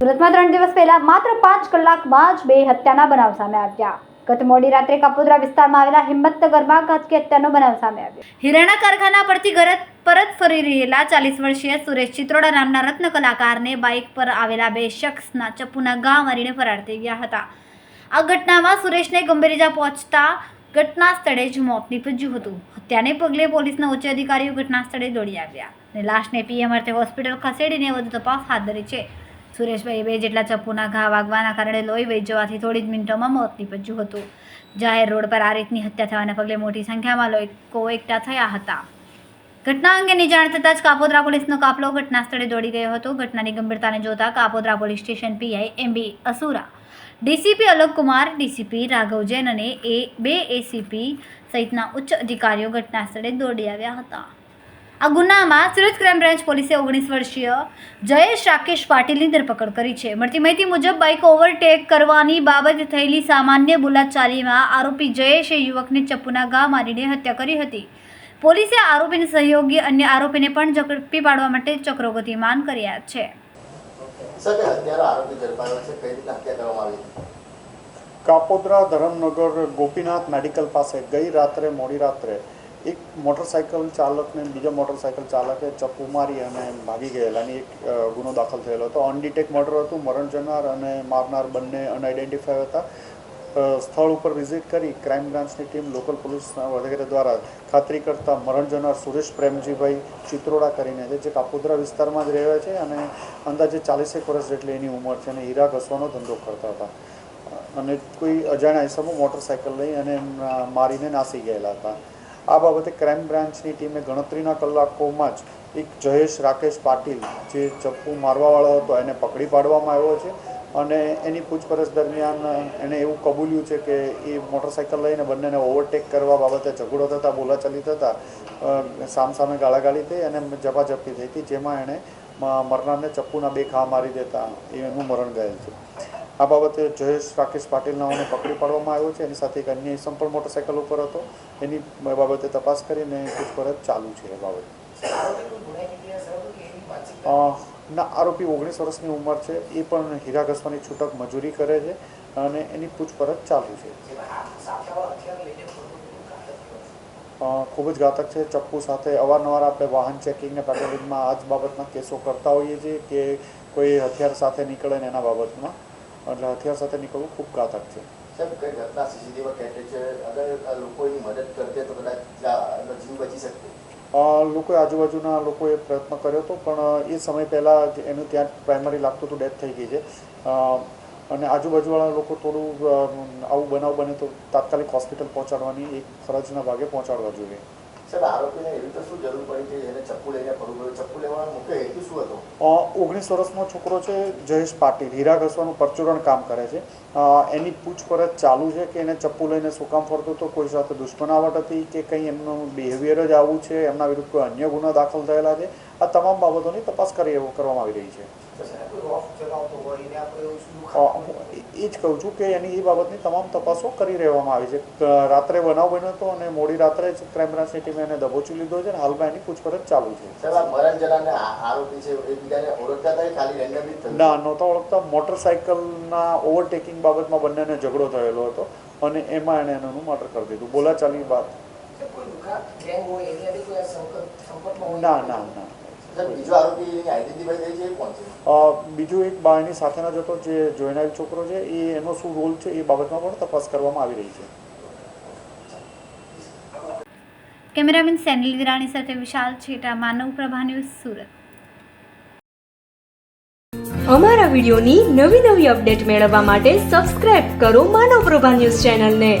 સુરતમાં ત્રણ દિવસ પહેલા માત્ર પાંચ કલાકમાં જ બે હત્યાના બનાવ સામે આવ્યા. ગત મોડી રાત્રે કાપોદ્રા વિસ્તારમાં આવેલા હિંમતનગરમાં કચકી હત્યાનો બનાવ સામે આવ્યો. હિરાણા કારખાના પરથી ગરત પરત ફરી રહેલા ચાલીસ વર્ષીય સુરેશ ચિત્રોડા નામના રત્ન કલાકારને બાઇક પર આવેલા બે શખ્સના ચપ્પુના ગા મારીને ફરાર થઈ ગયા હતા. આ ઘટનામાં સુરેશને ગંભીર ઇજા પહોંચતા ઘટના સ્થળે જ મોત નીપજ્યું હતું. હત્યાને પગલે પોલીસના ઉચ્ચ અધિકારીઓ ઘટના સ્થળે દોડી આવ્યા અને લાશને પીએમ અર્થે હોસ્પિટલ ખસેડીને વધુ તપાસ હાથ ધરી છે. સુરેશભાઈ બે જેટલા ચપ્પુના ઘા વાગવાના કારણે લોહી વહી જવાથી થોડી જ મિનિટોમાં મોત નીપજ્યું હતું. જાહેર રોડ પર આ રીતની હત્યા થવાના પગલે મોટી સંખ્યામાં લોકો એકઠા થયા હતા. ઘટના અંગેની જાણ થતાં જ કાપોદ્રા પોલીસનો કાફલો ઘટના સ્થળે દોડી ગયો હતો. ઘટનાની ગંભીરતાને જોતા Kapodra police station PI MB Asura DCP Alok Kumar DCP Raghav Jain અને એ બે એસીપી સહિતના ઉચ્ચ અધિકારીઓ ઘટના સ્થળે દોડી આવ્યા હતા. આ ગુનામાં સુરત ક્રાઇમ બ્રાન્ચ પોલીસે ઓગણીસ વર્ષીય જયેશ રાકેશ પાટીલની ધરપકડ કરી છે. મળતી માહિતી મુજબ, બાઇક ઓવરટેક કરવાની બાબત થયેલી સામાન્ય બોલાચાલીમાં આરોપી જયેશે યુવકને ચપ્પુના ઘા મારીને હત્યા કરી હતી. પોલીસે આરોપીને સહયોગી અન્ય આરોપીને પણ ઝડપી પાડવા માટે ચક્રો ગતિમાન કર્યા છે. કાપોદ્રા ધરમનગર ગોપીનાથ મેડિકલ પાસે ગઈ રાત્રે, મોડી રાત્રે, એક મોટરસાઇકલ ચાલકને બીજા મોટરસાઇકલ ચાલકે ચપ્પુ મારી અને ભાગી ગયેલા અને એક ગુનો દાખલ થયેલો હતો. અનડિટેક મર્ડર હતું, મરણ જનાર અને મારનાર બંને અનઆઇડેન્ટિફાય હતા. સ્થળ ઉપર વિઝિટ કરી ક્રાઇમ બ્રાન્ચની ટીમ લોકલ પોલીસ વગેરે દ્વારા ખાતરી કરતા મરણ જનાર સુરેશ પ્રેમજીભાઈ ચિત્રોડા કરીને છે, જે કાપોદ્રા વિસ્તારમાં જ રહે છે અને અંદાજે ચાલીસેક વર્ષ જેટલી એની ઉંમર છે અને હીરા ઘસવાનો ધંધો કરતા હતા. અને કોઈ અજાણ્યા હિસાબો મોટરસાઇકલ લઈ અને મારીને નાસી ગયેલા હતા. આ બાબતે ક્રાઇમ બ્રાન્ચની ટીમે ગણતરીના કલાકોમાં જ એક જયેશ રાકેશ પાટીલ, જે ચપ્પુ મારવાવાળો હતો, એને પકડી પાડવામાં આવ્યો છે. અને એની પૂછપરછ દરમિયાન એણે એવું કબૂલ્યું છે કે એ મોટરસાઇકલ લઈને બંનેને ઓવરટેક કરવા બાબતે ઝઘડો થતાં બોલાચાલી થતાં સામસામે ગાળાગાળી થઈ અને ઝપાઝપી થઈ હતી જેમાં એણે મરનારને ચપ્પુના બે ખા મારી દેતા. એનું મરણ ગયેલ છે. આ બાબતે જયેશ રાકેશ પાટીલ નાઓને પકડી પાડવામાં આવ્યો છે. એની સાથે એક અન્ય પણ મોટરસાઇકલ ઉપર હતો. એની બાબતે તપાસ કરીને પૂછપરછ ચાલુ છે એ બાબતે. ના આરોપી ઓગણીસ વર્ષની ઉંમર છે. એ પણ હીરા ઘસવાની છૂટક મજૂરી કરે છે અને એની પૂછપરછ ચાલુ છે. ખૂબ જ ઘાતક છે. ચપ્પુ સાથે અવારનવાર આપણે વાહન ચેકિંગ ને પેટ્રોલિંગમાં આ જ બાબતના કેસો કરતા હોઈએ છીએ કે કોઈ હથિયાર સાથે નીકળે ને એના બાબતમાં. એટલે હથિયાર સાથે નીકળવું ખૂબ ઘાતક છે. સાહેબ કઈ ઘટના સીસીટીવી કેટલી છે? અગર લોકો એની મદદ કરતે તો કદાચ જીવ બચી શકતો અ, લોકોએ આજુબાજુના લોકોએ પ્રયત્ન કર્યો હતો, પણ એ સમય પહેલાં જ એનું ત્યાં પ્રાઇમરી લાગતું હતું ડેથ થઈ ગઈ છે. અને આજુબાજુવાળા લોકો થોડું આવું બનાવ બને તો તાત્કાલિક હોસ્પિટલ પહોંચાડવાની એક ફરજના ભાગે પહોંચાડવા જોઈએ. ઓગણીસ વર્ષનો છોકરો છે, જયેશ પાટીલ. હીરા ઘસવાનું પરચુરણ કામ કરે છે. એની પૂછપરછ ચાલુ છે કે એને ચપ્પુ લઈને શું કામ ફરતો હતો? કોઈ સાથે દુશ્મનાવટ હતી કે કંઈ એમનું બિહેવિયર જ આવું છે? એમના વિરુદ્ધ કોઈ અન્ય ગુના દાખલ થયેલા છે? આ તમામ બાબતોની તપાસ કરી એવું કરવામાં આવી રહી છે. એ જ કહું છું કે એની એ બાબતની તમામ તપાસો કરી રહેવામાં આવી છે. રાત્રે બનાવ બન્યો હતો અને મોડી રાત્રે જ ક્રાઇમ બ્રાન્ચની ટીમે એને દબોચી લીધો છે અને હાલમાં એની પૂછપરછ ચાલુ છે. ના નહોતા ઓળખતા. મોટરસાઇકલના ઓવરટેકિંગ બાબતમાં બંનેને ઝઘડો થયેલો હતો અને એમાં એણે એનું મર્ડર કરી દીધું. બોલાચાલી બાદ ના ના ના. બીજો આરોપી એની આઈડેન્ટિફાઈ થઈ છે એ કોણ છે? અ, બીજું એક બાળની સાથેના સાથેનો જ જે જોઈનાર છોકરો છે એ એનો શું રોલ છે એ બાબતમાં પણ તપાસ કરવામાં આવી રહી છે. કેમેરામેન સેનિલ વિરાણી સાથે વિશાલ છેટા માનવ પ્રભા ન્યૂઝ સુરત. અમારા વિડીયોની નવી નવી અપડેટ મેળવવા માટે સબસ્ક્રાઇબ કરો માનવ પ્રભા ન્યૂઝ ચેનલને.